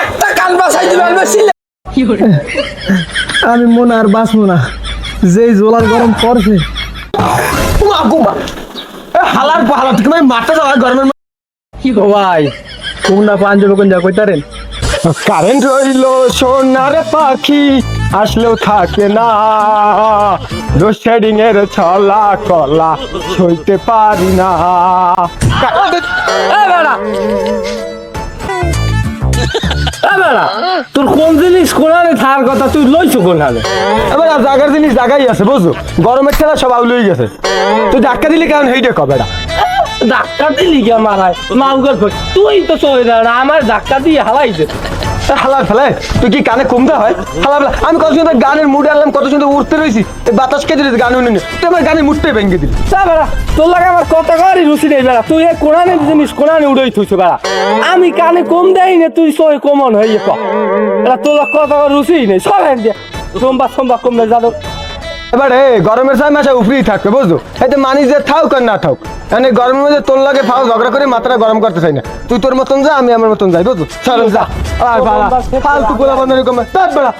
একটা কান বাসাই দিবে আমি মনে আর বাঁচবো না। যেই জোলার গরম পড়ছে। হালার পাহালা তুমি যাওয়া গরমের ভাই কোন না পাঞ্জাবে কোন যা কইতারেন? কারেন্ট রইল সোনার পাখি। আসলেও থাকে না। লোডশেডিং এর ছলা কলা সইতে পারি না। তোর কোন জিনিস কোনারে থার কথা তুই লইছো কোনারে? এবার জাগার জিনিস জাগাই আছে বুঝছ? গরমের ঠেলা সব আউলই গেছে। তুই ধাক্কা দিলি কারণ হেইটা কবে না ধাক্কা দিলি কে মারায়? মাউগর তুই তো চলে না আমার ধাক্কা দিয়ে হালাই দে। হালা ফেলে, তুই কি কানে কমতে হয়? হালা ফেলা, আমি কত সুন্দর গানের মুডে আনলাম কত সুন্দর উঠতে রয়েছি বাতাস কে দিলি গান উনি তুই আমার গানের মুডটাই ভেঙে দিলি। চা বেড়া, তোর লাগে আমার কত করে রুচি নেই বেড়া, তুই এই কোরআনে জিনিস কোরআনে উড়াই থুইছো বেড়া, আমি কানে কম দেই না, তুই সই কমন হয়ে ক। বেড়া, তোর কত রুচি নেই, সব হ্যাঁ দিয়ে সোমবার সোমবার কমবে যাদব। এবারে গরমের সময় মাসে উপরেই থাকবে বুঝছ এতে যে থাক আর না থাক মানে গরমের মধ্যে তোর লাগে ফাও ঝগড়া করে মাথাটা গরম করতে চাই না। তুই তোর মতন যা, আমি আমার মতন যাই বুঝছ চল, যা। আর ফালতু গোলা এরকম তার গরম।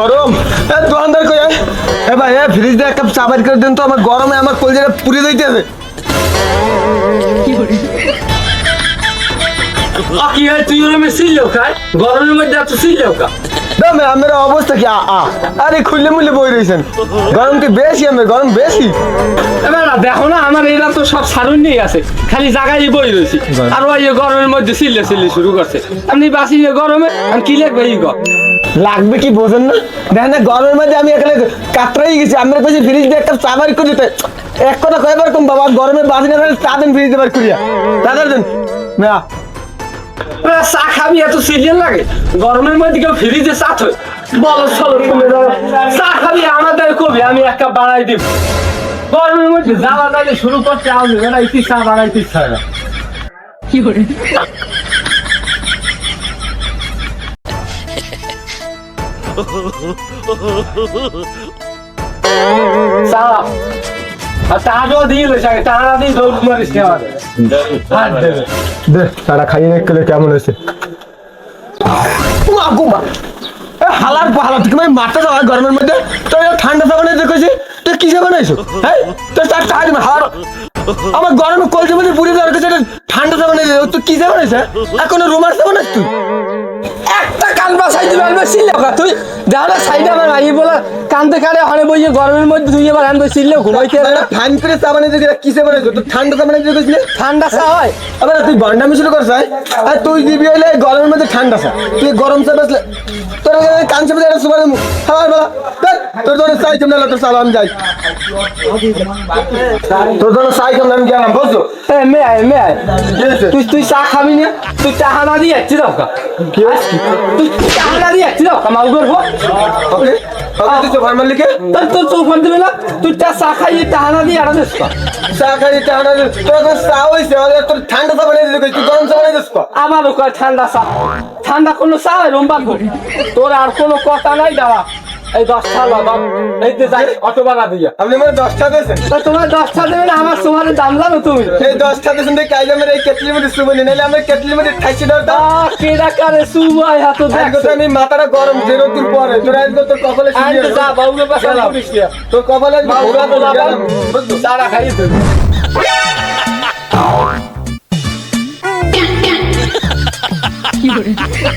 গরম। এ, দোকানদার কই, এ? ভাই, এ ফ্রিজ দিয়ে এক কাপ চা বের করে দেন তো, আমার গরমে আমার কলজাটা পুড়ে যাইতেছে। কি হয় তুই সিলেও খায় গরমের মধ্যে এত সিলেও খা দামে আমার অবস্থা কি আ আ আরে মুলে বই রয়েছেন গরম কি বেশি আমি গরম বেশি এবার দেখো না আমার এরা তো সব সারুন নিয়ে আছে খালি জায়গায় বই রয়েছে আর ওই গরমের মধ্যে সিলে সিলে শুরু করছে আপনি বাসি গরমে আমি কি লাগবে এই লাগবে কি বোঝেন না দেখেন না গরমের মধ্যে আমি এখানে কাতরাই গেছি আমরা কাছে ফ্রিজ দিয়ে একটা চা বার করে দিতে এক কথা কয়বার কম বাবা গরমে বাসি না চা দেন ফ্রিজ দিয়ে বার করিয়া দাদার দেন না চা খাবি এত সিজন লাগে? গরমের মধ্যে কেউ ফ্রিজে চা থই বল চলো ধরো। চা খাবি আমাদের কবি আমি এক কাপ বানাই দিব। গরমের মধ্যে জ্বালা দাঁড়িয়ে শুরু করতে আমি বেড়া ইতি চা বানাইতে ইচ্ছা না। চা কে আমাদের হাত কেমন হয়েছে? হালার পাহালা তুই মানে মারতে যাওয়া গরমের মধ্যে? তোর ঠান্ডা চা বানাই দেখেছি তুই কিসে বানাইছো? হ্যাঁ তোর তার হালার আমার গরমে কলসে মধ্যে পুড়ে দেওয়ার কাছে এটা ঠান্ডা চা বানাই তুই কিসে বানাইছ এখন রোমার বানাইছ তুই? কান বাসাই দিবে আমি সিলে ওকা। তুই দাঁড়া সাইডে আমার আই বলা কান্দে কানে হানে বইয়ে গরমের মধ্যে তুই এবার আনবে সিলে ঘুমাইতে এটা ফ্যান করে চা বানাই দেখে কিসে বানাইছো তুই ঠান্ডা চা দেখেছিস না ঠান্ডা চা হয়। আবার তুই গন্ডা মিছিল করছ আর তুই দিবি হইলে গরমের মধ্যে ঠান্ডা চা। তুই গরম চা বেসলে তোর কান চেপে দেয় সুপার খাবার বেলা। ধ্যাৎ, তোর ধরে চাই কেমন তোর সালাম যাই। তোর ধরে চাই কেমন আমি গেলাম বুঝছ? এ মে আয় মে আয়। তুই তুই চা খাবি না? তুই চাহা না দিয়ে যাচ্ছি দাও কা কি হয়েছে? তুই না দিয়ে যাচ্ছি দাও কা মাউগর হো ওকে ওকে তুই চোখার মারলি কে তোর তোর চোখ ফোন দিবে না? তুই চা চা খাইয়ে চাহা না দিয়ে আড়া দেস চা খাই ঠান্ডা তোর এখন চা হয়েছে আমাদের তোর ঠান্ডা চা বানাই দিতে তুই গরম চা বানাই দিস আমারও ঠান্ডা চা। ঠান্ডা কোনো চা রুম্বা তোর আর কোনো কথা নাই দাঁড়া। এই দশটা বাবা এই যে যাই অটো বাগা দিয়ে। আপনি মানে দশটা দিয়েছেন? তা তোমার দশটা দেবে না আমার তোমার দাম জানো তুমি? এই দশটা দিয়েছেন দেখে আইলে আমার এই কেটলির মধ্যে সুবনি নাইলে আমার কেটলির মধ্যে ঠাইছি দরটা কেডা কারে সুবাই হাত তো আমি মাথাটা গরম জেরো দিন পরে তোর আজকে তোর কপালে আনতে শুয়ে যা বাবুকে পাশে। করিস তোর কপালে আজকে তো যাবা সারা দেবে। এবার খারাপ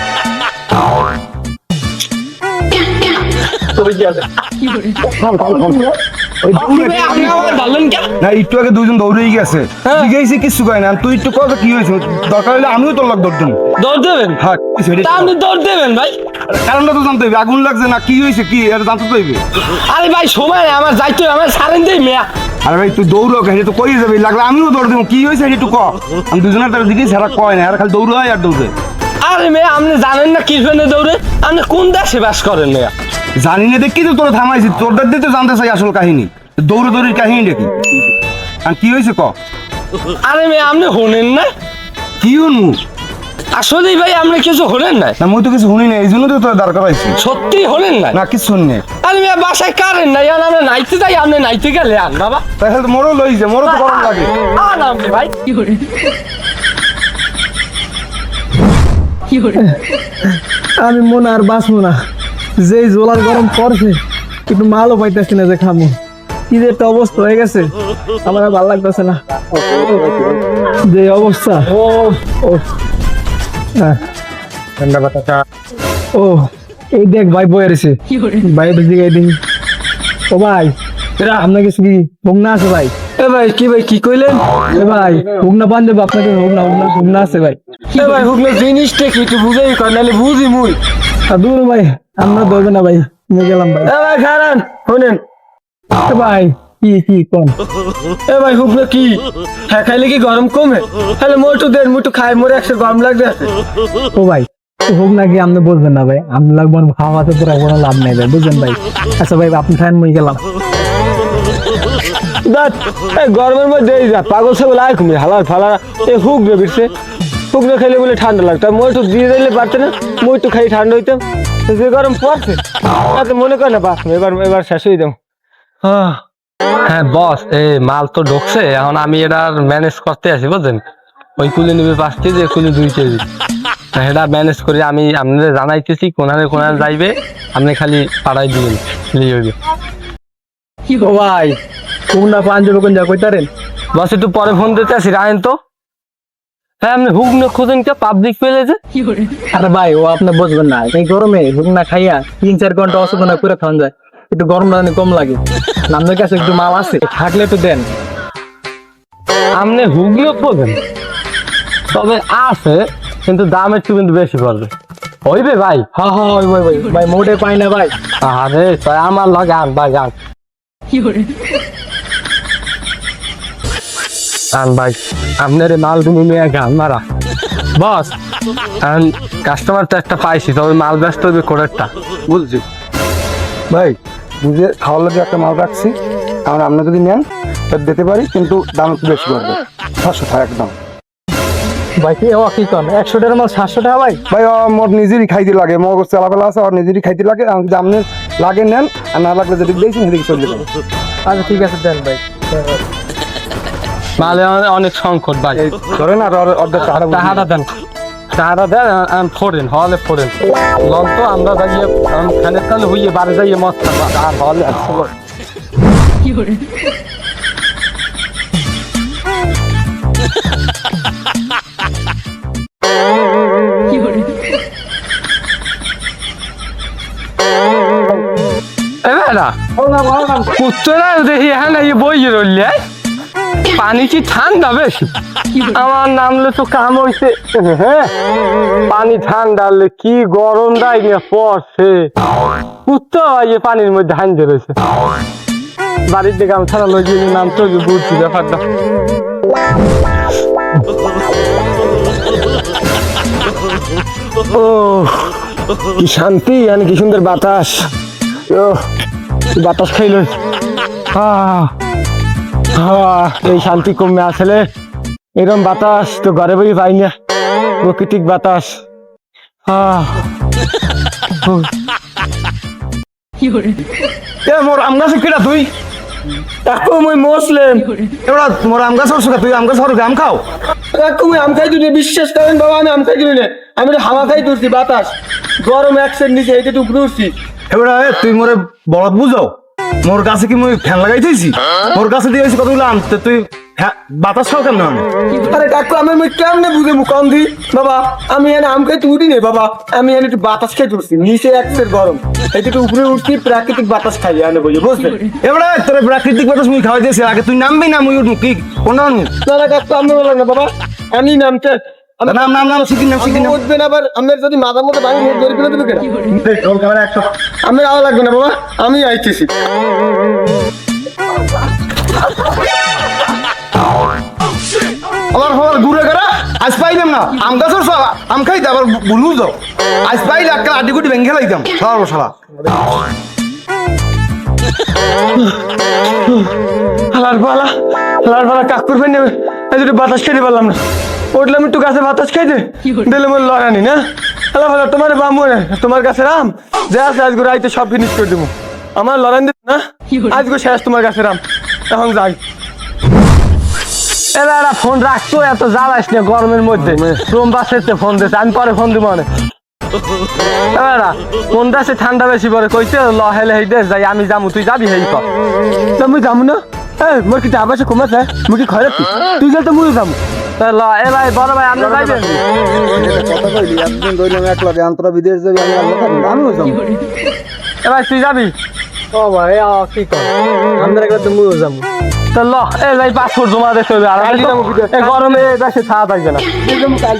না একটু আগে দুজন দৌড়েই গেছে। হ্যাঁ। কিছু কয় না। তুই একটু কথা কি হয়েছে? দরকার হলে আমিও তোর লাগ দৌড় দেবো দৌড় দেবেন? হ্যাঁ কি হয়েছে? আপনি দৌড় দেবেন ভাই। কারণটা তো জানতে হবে আগুন লাগছে না কি হয়েছে কি? এটা জানতে তো হইবে। আরে ভাই সময় নেই, আমার যাইতে হবে, আমার সারেন দেই মেয়া। আরে ভাই তুই দৌড়ো এটা তো কই যাবে। লাগলে আমিও দৌড় দেবো কি হয়েছে এটা একটু ক। আমি দুজনের তার দিকে কয় না আর খালি দৌড় হয় আর দৌড়ে। আরে মেয়ে আপনি জানেন না কি জন্য দৌড়ে আপনি কোন দেশে বাস করেন মেয়া জানি না দেখি তো তোরা থামাইছি তোরদের দিয়ে তো জানতে চাই আসল কাহিনী দৌড়ে দৌড়ির কাহিনী দেখি আর কি হয়েছে ক আরে মেয়ে আপনি হনেন না কি হনু আসলেই ভাই আপনি কিছু হলেন না না মই তো কিছু শুনি না এই জন্য তো তোর দরকার পাইছি সত্যি হলেন না না কিছু শুনি না আরে মেয়ে বাসায় কারেন নাই আর আমরা নাইতে যাই আপনি নাইতে গেলে আন বাবা তাহলে তো মোরও লইছে মোরও তো গরম লাগে আন আপনি ভাই আমি মনে আর বাঁচবো না। যে জোলার গরম পড়ছে একটু মালও পাইতেছি না যে খামো। কি যে একটা অবস্থা হয়ে গেছে আমার আর ভালো লাগতেছে না। যে অবস্থা। ও ও। হ্যাঁ। ও এই দেখ ভাই বয়ে রয়েছে। ভাই দিকে দেখি ও ভাই আপনার কাছে কি ভুগনা আছে ভাই? এ ভাই কি ভাই কি কইলেন? এ ভাই পান দেবো আপনাকে ভুগনা ভুগনা ভুগনা আছে ভাই। এ ভাই হুকলে জিনিসটা কি একটু বুঝাই কর নাহলে বুঝি মুই। দূর ভাই আমরা ধরবে না ভাই নিয়ে গেলাম ভাই। এ ভাই খারান শুনেন। এ ভাই কি কি কোন এ ভাই হুকলে কি? হ্যাঁ খাইলে কি গরম কমে? তাহলে মোটু দেন মোটু খাই মোরে একশো গরম লাগবে। ও ভাই হোক নাকি আপনি বুঝবেন না ভাই আমি লাগবো না খাওয়াতে পুরো কোনো লাভ নেই ভাই বুঝলেন ভাই। আচ্ছা ভাই আপনি খান মুই গেলাম। দাঁত গরমের মধ্যে এই যা পাগল সব লাগ তুমি হালার ফালা এই হুক রে বিরছে হুক রে খেলে বলে ঠান্ডা লাগতো মই একটু দিয়ে দিলে পারতে না মই একটু খাই ঠান্ডা হইতাম। যে গরম পড়ছে তাতে মনে করে না বাস এবার এবার শেষ হয়ে যাও হ্যাঁ বস এই মাল তো ঢুকছে এখন আমি এটা ম্যানেজ করতে আছি বুঝলেন ওই কুলি নেবে পাঁচ কেজি কুলি দুই কেজি। এটা ম্যানেজ করে আমি আপনাদের জানাইতেছি কোনারে কোনারে যাইবে আপনি খালি পাড়াই দিবেন ভাই? কোন না পান কোন যা কইতারেন? বস একটু পরে ফোন দিতে আসি রায়ন তো। হ্যাঁ আপনি হুক না খুঁজেন কে? পাবলিক পেলেছে আরে ভাই ও আপনি বুঝবেন না। এই গরমে হুক না খাইয়া তিন চার ঘণ্টা অসুখ না করে খাওয়ান যায়। একটু গরম রানি কম লাগে। আপনার কাছে একটু মাল আছে থাকলে তো দেন। আপনি হুগলিও খোঁজেন। তবে আছে কিন্তু দাম একটু কিন্তু বেশি পড়বে। হইবে ভাই? হ্যাঁ হ্যাঁ ওই ভাই ভাই ভাই মোটে পাই না ভাই। আরে তাই আমার লগে আন ভাই আন আন ভাই আপনার মাল তুমি নিয়ে গান মারা বস কাস্টমার তো একটা পাইছি তবে মাল ব্যস্ত হবে কোরেরটা। বুঝছি। ভাই বুঝে খাওয়ার লাগে একটা মাল রাখছি কারণ আপনি যদি নেন তাহলে দিতে পারি কিন্তু দাম একটু বেশি পড়বে। সাতশো টাকা একদম। ভাই কি ও কি কোন একশো টাকার মাল সাতশো টাকা ভাই? ভাই ও মোর নিজেরই খাইতে লাগে মোর চালাবেলা আছে আর নিজেরই খাইতে লাগে আপনি লাগে নেন আর না লাগলে যদি দিয়েছেন সেদিকে চলে যাবেন। আচ্ছা ঠিক আছে দেন ভাই। মালে অনেক- অনেক সংকট ভাই। ধরেন আর অর্ধেক টাকাটা দেন। টাকাটা দেন আম ফোরেন হলে ফোরেন। লন তো আমরা যাইয়ে খানে খানে হইয়ে বাড়ি যাইয়ে মস্ত আর হলে হ্যাঁ এই বই রইলে। পানি কি ঠান্ডা বেশ? আমার নামলে তো কাম হইছে। হ্যাঁ পানি ঠান্ডা হলে কি গরম নিয়ে পড়ছে। কুত্তা এই পানির মধ্যে হাঁজে রয়েছে। বাড়ির দিকে আমি ছাড়া গিয়ে নাম তো বুঝছি ব্যাপারটা। ও কি শান্তি কি সুন্দর বাতাস। বাতাস খাইল। আহ, এই শান্তি কমে আসলে। এরকম বাতাস তো ঘরে বই পাই না প্রাকৃতিক বাতাস। আহ। এ মোর আম গাছ কেটা তুই? এখন মই মুসলিম। এবার মোর আম গাছ হরছো তুই আম গাছ হরো আম খাও। এখন আম খাই তুই বিশ্বাস করেন বাবা আমি আম খাই না? আমি হাওয়া খাই তুলছি বাতাস। গরম এক সেট নিচে এইটা টুকরো উঠছি এবার এ, তুই মোরে বড় বুঝাও মোর গাছে কি মুই ফ্যান লাগাই দিয়েছি মোর গাছে দিয়েছি কতগুলো আম? তে তুই হ্যাঁ বাতাস খাও কেমন আরে কাকু আমি মুই কেমনে বুঝে মুখ কম দি? বাবা আমি এনে আম খাইতে উঠি নে বাবা। আমি এনে একটু বাতাস খাইতে উঠছি নিচে একসের গরম। এই একটু উপরে উঠছি প্রাকৃতিক বাতাস খাই এনে বুঝে বুঝলে? এবারে তোর প্রাকৃতিক বাতাস মুই খাওয়াই দিয়েছি আগে তুই নামবি না মুই উঠবো কি? আনব? না না কাকু আমি বললাম না বাবা। আমি নামতে নাম নাম নাম শিখিন নাম শিখিন নাম। উঠবেন আবার আমার যদি মাথার মধ্যে বাড়ি মুখ ধরে ফেলে দেবে কেন? আমি আওয়া লাগবে না বাবা আমি আইতেছি। আবার হবার ঘুরে গেরা আজ পাইলাম না। আম গাছের সব আম খাইতে আবার ভুলু যাও আজ পাইলে একটা আড্ডি গুটি ভেঙে লাইতাম সারা সারা হালার পালা হালার পালা কাকুর ফেনে এই দুটো বাতাস খেতে পারলাম না। উঠলাম একটু গাছে বাতাস খাইতে দিলে মোর লড়ানি না? হালা ভালো তোমার বাম তোমার কাছে রাম যে আছে আজকে রাইতে সব ফিনিশ করে দেবো। আমার লড়ান দিত না? আজকে শেষ তোমার কাছে রাম এখন যাই। এরা ফোন রাখতো এত জ্বালাইস না গরমের মধ্যে। রুম বাসেতে ফোন দিতে আমি পরে ফোন দিব অনেক এরা ফোন দাসে ঠান্ডা বেশি পরে কইছে ল হেলে হেই দেশ যাই আমি যামু তুই যাবি হেই কর তুমি যাব না? এই মোর কি যাবা সে কমাছে মুই কি খয়রাত? তুই গেলে তো মুই যাব তা ল এ ভাই বড় ভাই আপনি যাইবেন। কথা কইলি একদিন ধরলাম এক লাগে আন্তরা বিদেশ যাবি আমি আমিও যাব। এ ভাই তুই যাবি? ও ভাই আ কি কর? আমরা একবার তো মুও যাব। তা ল এ ভাই পাসপোর্ট জমা দিতে হবে আর এ গরমে বেশি ছাড়া থাকবে না। কাল